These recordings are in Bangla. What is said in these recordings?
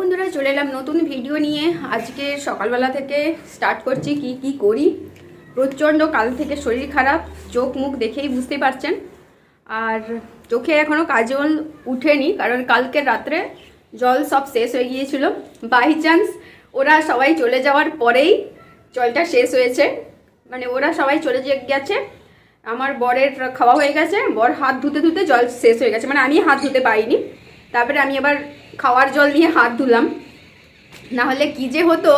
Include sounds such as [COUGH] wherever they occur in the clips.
বন্ধুরা, চলে এলাম নতুন ভিডিও নিয়ে। আজকে সকালবেলা থেকে স্টার্ট করছি কি কি করি। প্রচণ্ড কাল থেকে শরীর খারাপ, চোখ মুখ দেখেই বুঝতে পারছেন। আর চোখে এখনও কাজল উঠেনি, কারণ কালকে রাত্রে জল সব শেষ হয়ে গিয়েছিল। বাই চান্স ওরা সবাই চলে যাওয়ার পরেই জলটা শেষ হয়েছে। মানে ওরা সবাই চলে গেছে। আমার বরের খাওয়া হয়ে গেছে, বর হাত ধুতে ধুতে জল শেষ হয়ে গেছে। মানে আমি হাত ধুতে পারিনি। তারপরে আমি আবার খাওয়ার জল দিয়ে হাত ধুলাম। না হলে কী যে হতো,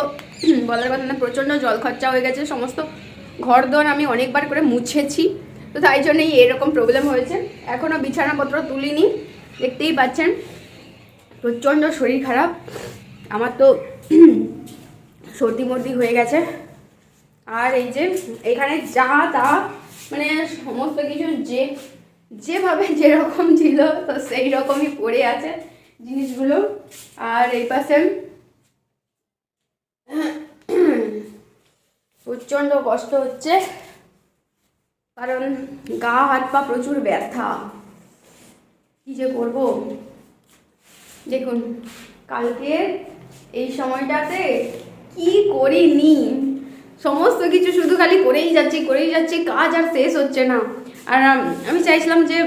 বলার কথা না, প্রচণ্ড জল খরচা হয়ে গেছে, সমস্ত ঘর দোর আমি অনেকবার করে মুছেছি। তো তাই জন্যই এরকম প্রবলেম হয়েছে। এখনও বিছানাপত্র তুলিনি, দেখতেই পাচ্ছেন, প্রচণ্ড শরীর খারাপ। আমার তো সর্দি মর্দি হয়ে গেছে। আর এই যে, এখানে যা তা মানে সমস্ত কিছু যে যেভাবে যেরকম ছিল, তো সেই রকমই পড়ে আছে জিনিসগুলো। আর এই পাশে প্রচণ্ড কষ্ট হচ্ছে, কারণ গা, হাত, পা প্রচুর ব্যথা। কি যে করব? দেখুন, কালকে এই সময়টাতে কি করিনি? সমস্ত কিছু শুধু খালি করেই যাচ্ছি করেই যাচ্ছি, কাজ আর শেষ হচ্ছে না। আর, আমি চাইছিলাম যে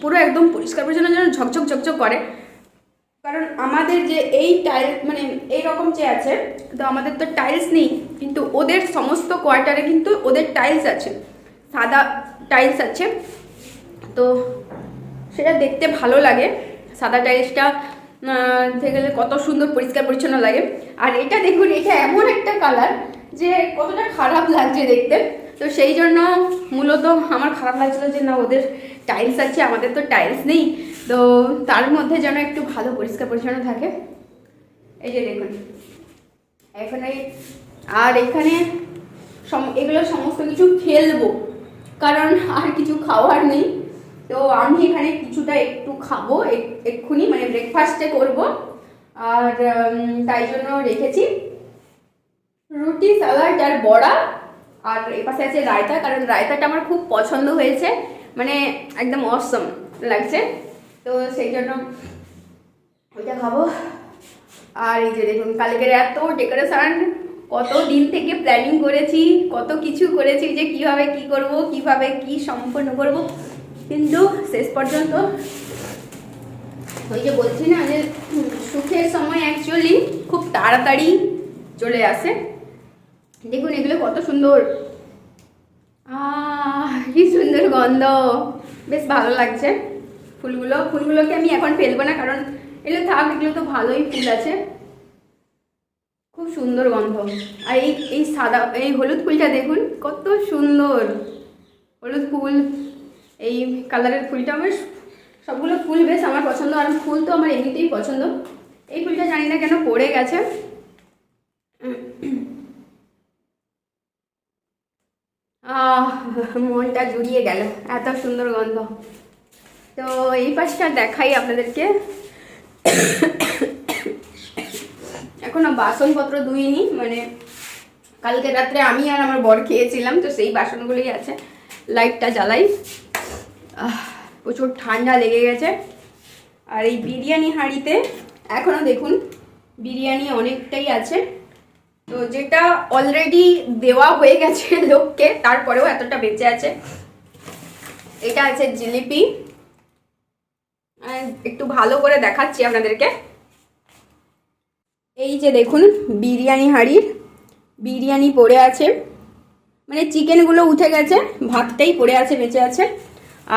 পুরো একদম পরিষ্কার পরিচ্ছন্ন যেন ঝকঝক ঝকঝক করে। কারণ আমাদের যে এই টাইল মানে এই রকম যে আছে, তো আমাদের তো টাইলস নেই, কিন্তু ওদের সমস্ত কোয়ার্টারে কিন্তু ওদের টাইলস আছে, সাদা টাইলস আছে। তো সেটা দেখতে ভালো লাগে, সাদা টাইলসটা দেখে গেলে কত সুন্দর পরিষ্কার পরিচ্ছন্ন লাগে। আর এটা দেখুন, এটা এমন একটা কালার যে কতটা খারাপ লাগছে দেখতে। তো সেই জন্য মূলত আমার খারাপ লাগছিল যে না, ওদের টাইলস আছে, আমাদের তো টাইলস নেই। তো তার মধ্যে যেন একটু ভালো পরিষ্কার পরিচ্ছন্ন থাকে। এই যে দেখুন। এখানে, আর এখানে এগুলো সমস্ত কিছু ফেলব, কারণ আর কিছু খাওয়ার নেই। তো আমি এখানে কিছুটা একটু খাব, এক- এক্ষুনি মানে ব্রেকফাস্টে করব। আর তাই জন্য রেখেছি। রুটি স্যালাড আর বড়া। আর এপাশে আছে রায়তা, কারণ রায়তাটা আমার খুব পছন্দ হয়েছে। মানে একদম অসম লাগছে। তো সেই জন্য ওইটা খাব। আর এই যে দেখুন, কালকের এত ডেকোরেশন কত দিন থেকে প্ল্যানিং করেছি, কত কিছু করেছি যে কীভাবে কি করব, কীভাবে কি সম্পন্ন করব, কিন্তু শেষ পর্যন্ত ওই যে বলছি না যে, সুখের সময় অ্যাকচুয়ালি খুব তাড়াতাড়ি চলে আসে। দেখুন, এগুলো কত সুন্দর। কি সুন্দর গন্ধ। বেশ ভালো লাগছে। ফুলগুলো, ফুলগুলোকে আমি এখন ফেলব না, কারণ এগুলো থাক, এগুলো তো ভালোই ফুল আছে। খুব সুন্দর গন্ধ। আর এই এই সাদা, এই হলুদ ফুলটা দেখুন, কত সুন্দর। হলুদ ফুল, এই কালারের ফুলটা বেশ সবগুলো ফুল বেশ আমার পছন্দ, আর ফুল তো আমার এমনিতেই পছন্দ। এই ফুলটা জানি না কেন পড়ে গেছে। [LAUGHS] মনটা জুড়িয়ে গেল। এত সুন্দর গন্ধ। তো এই পাশটা দেখাই আপনাদেরকে। এখনও বাসনপত্র ধুইনি মানে কালকে রাত্রে আমি আর আমার বর খেয়েছিলাম, তো সেই বাসনগুলোই আছে। লাইটটা জ্বালাই। প্রচুর ঠান্ডা লেগে গেছে। আর এই বিরিয়ানি হাঁড়িতে এখনও দেখুন, বিরিয়ানি অনেকটাই আছে। তো যেটা অলরেডি দেওয়া হয়ে গেছে লোককে, তারপরেও এতটা বেঁচে আছে। এটা আছে জিলিপি। একটু ভালো করে দেখাচ্ছি আপনাদেরকে। এই যে দেখুন, বিরিয়ানি হাঁড়ির বিরিয়ানি পড়ে আছে। মানে চিকেনগুলো উঠে গেছে, ভাতটাই পড়ে আছে, বেঁচে আছে।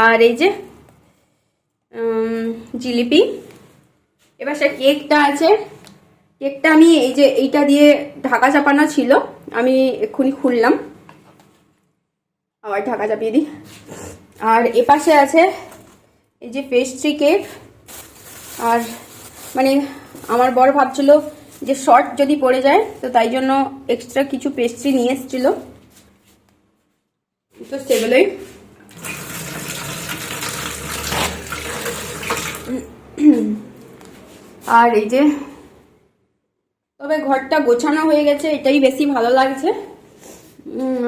আর এই যে জিলিপি। এবার সে কেকটা আছে। কেকটা আমি এই যে এইটা দিয়ে ঢাকা চাপানো ছিল, আমি এক্ষুনি খুললাম। আবার ঢাকা চাপিয়ে দিই। আর এপাশে আছে এই যে পেস্ট্রি কেক আর মানে আমার বড় ভাবছিল যে শর্ট যদি পড়ে যায়, তো তাই জন্য এক্সট্রা কিছু পেস্ট্রি নিয়ে এসেছিল। তো সেগুলোই। আর এই যে তবে ঘরটা গোছানো হয়ে গেছে, এটাই বেশি ভালো লাগছে।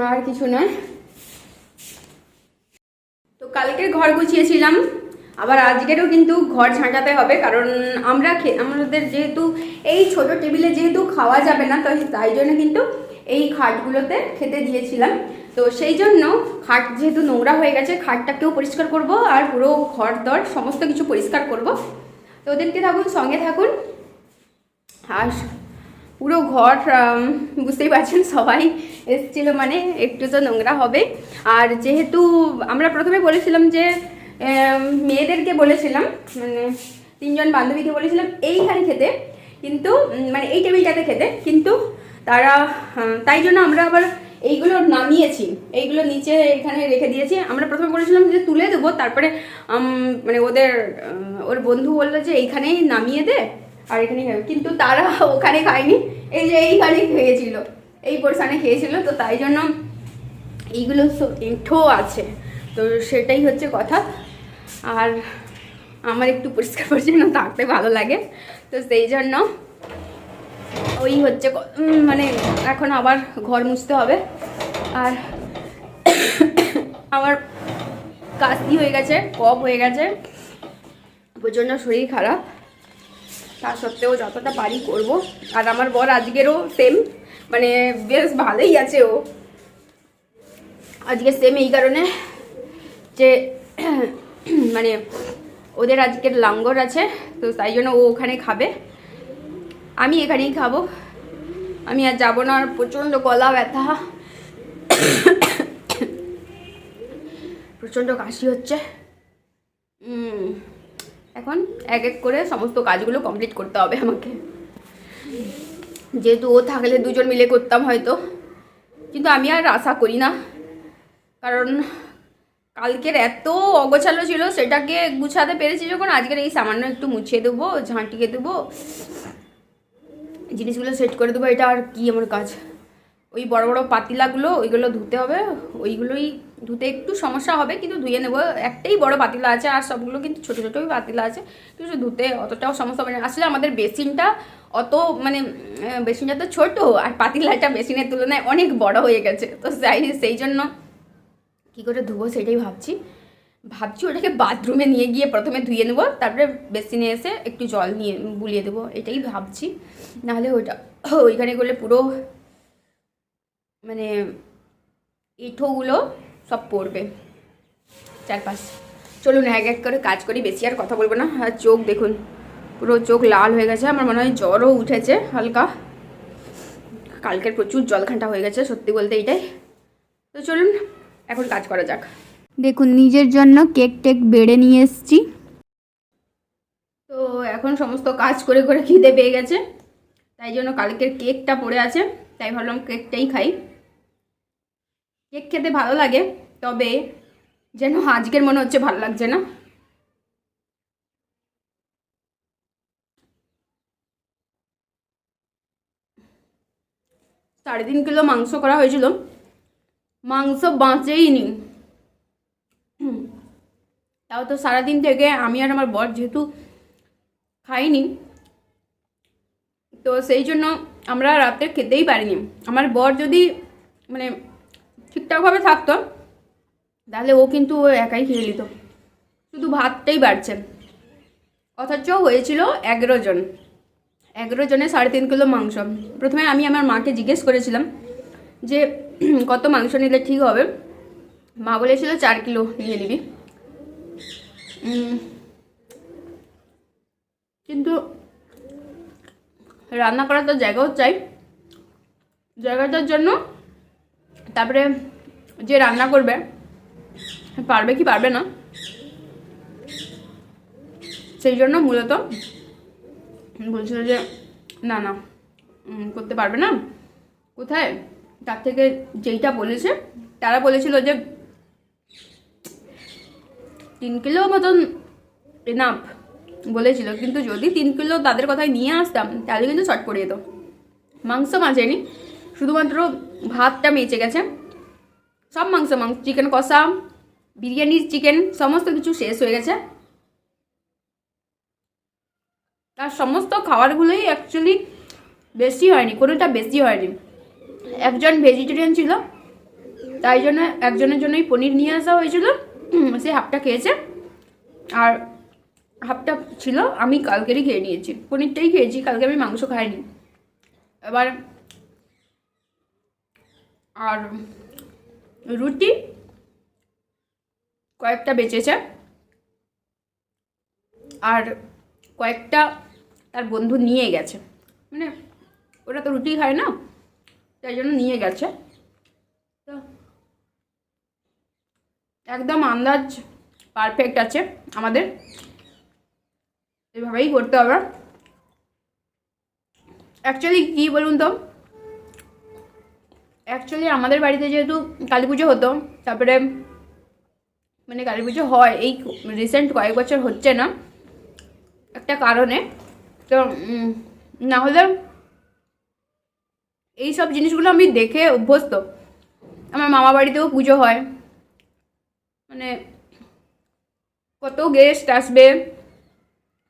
আর কিছু নয়। তো কালকে ঘর গুছিয়েছিলাম, আবার আজকেরও কিন্তু ঘর ঝাঁটাতে হবে, কারণ আমরা আমাদের যেহেতু এই ছোট টেবিলে যেহেতু খাওয়া যাবে না তো তাই জন্য কিন্তু এই খাটগুলোতে খেতে দিয়েছিলাম। তো সেই জন্য খাট যেহেতু নোংরা হয়ে গেছে, খাটটাকেও পরিষ্কার করব, আর পুরো ঘর দর সমস্ত কিছু পরিষ্কার করব। তো দেখতে থাকুন, সঙ্গে থাকুন। আর পুরো ঘর বুঝতেই পারছেন, সবাই এসেছিল মানে একটু তো নোংরা হবে। আর যেহেতু আমরা প্রথমে বলেছিলাম যে মেয়েদেরকে বলেছিলাম মানে তিনজন বান্ধবীকে বলেছিলাম এইখানে খেতে, কিন্তু মানে এই টেবিলটাতে খেতে, কিন্তু তারা তাই জন্য আমরা আবার এইগুলো নামিয়েছি, এইগুলো নিচে এখানে রেখে দিয়েছি। আমরা প্রথমে বলেছিলাম যে তুলে দেবো, তারপরে মানে ওদের ওর বন্ধু বলল যে এইখানেই নামিয়ে দে আর এখানে খাবে কিন্তু তারা ওখানে খায়নি। এই যে এইখানে খেয়েছিল। এই পোর্শানে খেয়েছিল। তো তাই জন্য এইগুলো এঁঠো আছে। তো সেটাই হচ্ছে কথা। আর আমার একটু পরিষ্কার পরিচ্ছন্ন থাকতে ভালো লাগে। তো সেই জন্য ওই হচ্ছে মানে এখন আবার ঘর মুছতে হবে। আর আমার কাশি হয়ে গেছে, কফ হয়ে গেছে। প্রচণ্ড শরীর খারাপ। তা সত্ত্বেও যতটা পারি করব। আর আমার বর আজকেরও সেম মানে বেশ ভালোই আছে ও। আজকে সেম এই কারণে যে মানে ওদের আজকের লাঙ্গর আছে তো তাই জন্য ও ওখানে খাবে। আমি এখানেই খাব। আমি আর যাব না আর প্রচণ্ড গলা ব্যথা। প্রচণ্ড কাশি হচ্ছে। উম, এখন এক এক করে সমস্ত কাজগুলো কমপ্লিট করতে হবে আমাকে। যেহেতু ও থাকলে দুজন মিলে করতাম হয়তো। কিন্তু আমি আর আশা করি না। কারণ কালকের এত অগোছালো ছিল, সেটাকে গুছাতে পেরেছি যখন, আজকের এই সামান্য একটু মুছিয়ে দেবো, ঝাঁটিয়ে দেবো। জিনিসগুলো সেট করে দেবো, এটা আর কি আমার কাজ। ওই বড় বড় পাতিলাগুলো, ওইগুলো ধুতে হবে, ওইগুলোই ধুতে একটু সমস্যা হবে, কিন্তু ধুয়ে নেব। একটাই বড় পাতিলা আছে, আর সবগুলো কিন্তু ছোটো ছোটোই পাতিলা আছে। কিন্তু ধুতে অতটাও সমস্যা হবে না। আসলে আমাদের বেসিনটা অত মানে বেসিনটা তো ছোটো, আর পাতিলাটা বেসিনের তুলনায় অনেক বড় হয়ে গেছে। তো সেই সেই জন্য কী করে ধুবো সেটাই ভাবছি। ভাবছি ওটাকে বাথরুমে নিয়ে গিয়ে প্রথমে ধুয়ে নেব, তারপরে বেসিনে এসে একটু জল নিয়ে বুলিয়ে দেবো, এটাই ভাবছি। নাহলে ওইটা, ওইখানে করলে পুরো মানে এঁঠোগুলো সব পড়বে। চারপাশ। চলুন এক এক করে কাজ করি বেশি আর কথা বলব না। আর চোখ দেখুন। পুরো চোখ লাল হয়ে গেছে। আমার মনে হয় জ্বরও উঠেছে হালকা। কালকের প্রচুর জলখান্টা হয়ে গেছে সত্যি বলতে এইটাই। তো চলুন এখন কাজ করা যাক। দেখুন নিজের জন্য কেক টেক বেড়ে নিয়ে এসছি। তো এখন সমস্ত কাজ করে করে খিদে পেয়ে গেছে। তাই জন্য কালকের কেকটা পড়ে আছে। তাই ভাবলাম কেকটাই খাই। কেক খেতে ভালো লাগে, তবে যেন আজকের মনে হচ্ছে ভালো লাগছে না। সাড়ে তিন কিলো মাংস করা হয়েছিল। মাংস বাঁচেই নি তাও তো সারাদিন থেকে আমি আর আমার বর যেহেতু খাইনি, তো সেই জন্য আমরা রাতে খেতেই পারিনি। আমার বর যদি মানে ঠিকঠাকভাবে থাকতো, তাহলে ও কিন্তু ও একাই খেয়ে নিত। শুধু ভাতটাই বাড়ছে। অথচ হয়েছিল এগারো জন। এগারো জনে সাড়ে তিন কিলো মাংস। প্রথমে আমি আমার মাকে জিজ্ঞেস করেছিলাম যে, [CLEARS THROAT] কত মাংস নিলে ঠিক হবে? মা বলেছিল, চার কিলো নিয়ে নিবি। কিন্তু রান্না করার তো জায়গাও চাই। জায়গাটার জন্য তারপরে যে রান্না করবে, পারবে কি পারবে না, সেই জন্য মূলত বলছিল যে, না না করতে পারবে না। কোথায়? তার থেকে যেইটা বলেছে, তারা বলেছিল যে, তিন কিলো মতন এনাফ বলেছিল। কিন্তু যদি তিন কিলো তাদের কথায় নিয়ে আসতাম, তাহলে কিন্তু শর্ট করে যেত। মাংস মাছেনি শুধুমাত্র ভাতটা মেচে গেছে। সব মাংস মাংস চিকেন কষা, বিরিয়ানির চিকেন সমস্ত কিছু শেষ হয়ে গেছে। তার সমস্ত খাবারগুলোই অ্যাকচুয়ালি বেশি হয়নি, কোনোটা বেশি হয়নি। একজন ভেজিটেরিয়ান ছিল, তাই জন্য একজনের জন্যই পনির নিয়ে আসা হয়েছিল সে হাফটা খেয়েছে। আর হাফটা ছিল, আমি কালকেরই খেয়ে নিয়েছি। পনিরটাই খেয়েছি, কালকে আমি মাংস খাইনি। এবার আর রুটি কয়েকটা বেঁচেছে। আর কয়েকটা তার বন্ধু নিয়ে গেছে। মানে ওরা তো রুটি খায় না, তাই জন্য নিয়ে গেছে। তো একদম আন্দাজ পারফেক্ট আছে আমাদের। এভাবেই করতে হবে। অ্যাকচুয়ালি কী বলুন তো? অ্যাকচুয়ালি আমাদের বাড়িতে যেহেতু কালী পুজো হতো, তারপরে মানে কালী পুজো হয়, এই রিসেন্ট কয়েক বছর হচ্ছে না, একটা কারণে। তো না হলে এই সব জিনিসগুলো আমি দেখে অভ্যস্ত। আমার মামা বাড়িতেও পুজো হয়। মানে কত গেস্ট আসবে,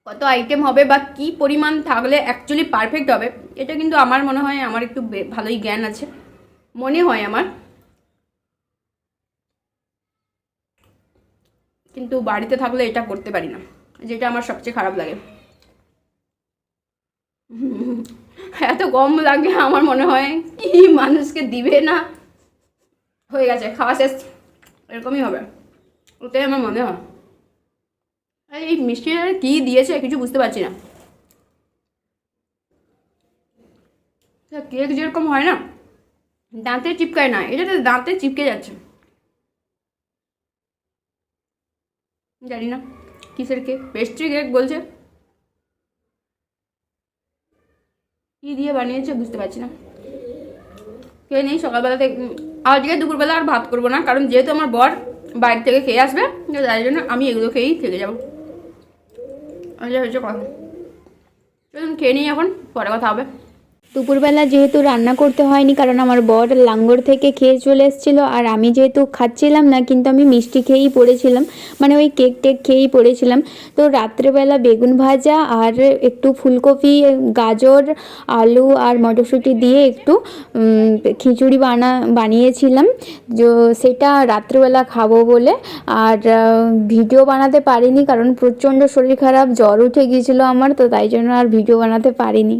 কত আইটেম হবে বা কি পরিমাণ থাকলে অ্যাকচুয়ালি পারফেক্ট হবে, এটা কিন্তু আমার মনে হয়, আমার একটু ভালোই জ্ঞান আছে। মনে হয় আমার। কিন্তু বাড়িতে থাকলে এটা করতে পারি না, যেটা আমার সবচেয়ে খারাপ লাগে। এত কম লাগে আমার মনে হয় কি মানুষকে দিবে না। হয়ে গেছে, খাওয়া শেষ, এরকমই হবে। ওটাই আমার মনে হয়। এই মিষ্টিটা কী দিয়েছে কিছু বুঝতে পারছি না। কেক যেরকম হয় না দাঁতে চিপকায় না, এটা তো দাঁতে চিপকে যাচ্ছে। জানি না কিসের কেক পেস্ট্রি কেক বলছে। কি দিয়ে বানিয়েছে বুঝতে পারছি না। খেয়ে নেই, সকালবেলা থেকে আজকে দুপুরবেলা আর ভাত করব না, কারণ যেহেতু আমার বর বাইরে থেকে খেয়ে আসবে তাই জন্য আমি এগুলো খেয়েই থেকে যাব। আচ্ছা হয়েছে কথা। চলুন, খেয়ে নিই এখন, পরে কথা হবে। দুপুরবেলা যেহেতু রান্না করতে হয়নি, কারণ আমার বর লাঙ্গর থেকে খেয়ে চলে এসেছিল, আর আমি যেহেতু খাচ্ছিলাম না, কিন্তু আমি মিষ্টি খেয়েই পড়েছিলাম মানে ওই কেক টেক খেয়েই পড়েছিলাম। তো রাত্রেবেলা বেগুন ভাজা আর একটু ফুলকপি, গাজর, আলু আর মটরশুঁটি দিয়ে একটু খিচুড়ি বানা, বানিয়েছিলাম। সেটা রাত্রেবেলা খাব বলে, আর ভিডিও বানাতে পারিনি, কারণ প্রচণ্ড শরীর খারাপ, জ্বর উঠে গিয়েছিল আমার, তো তাই জন্য আর ভিডিও বানাতে পারিনি।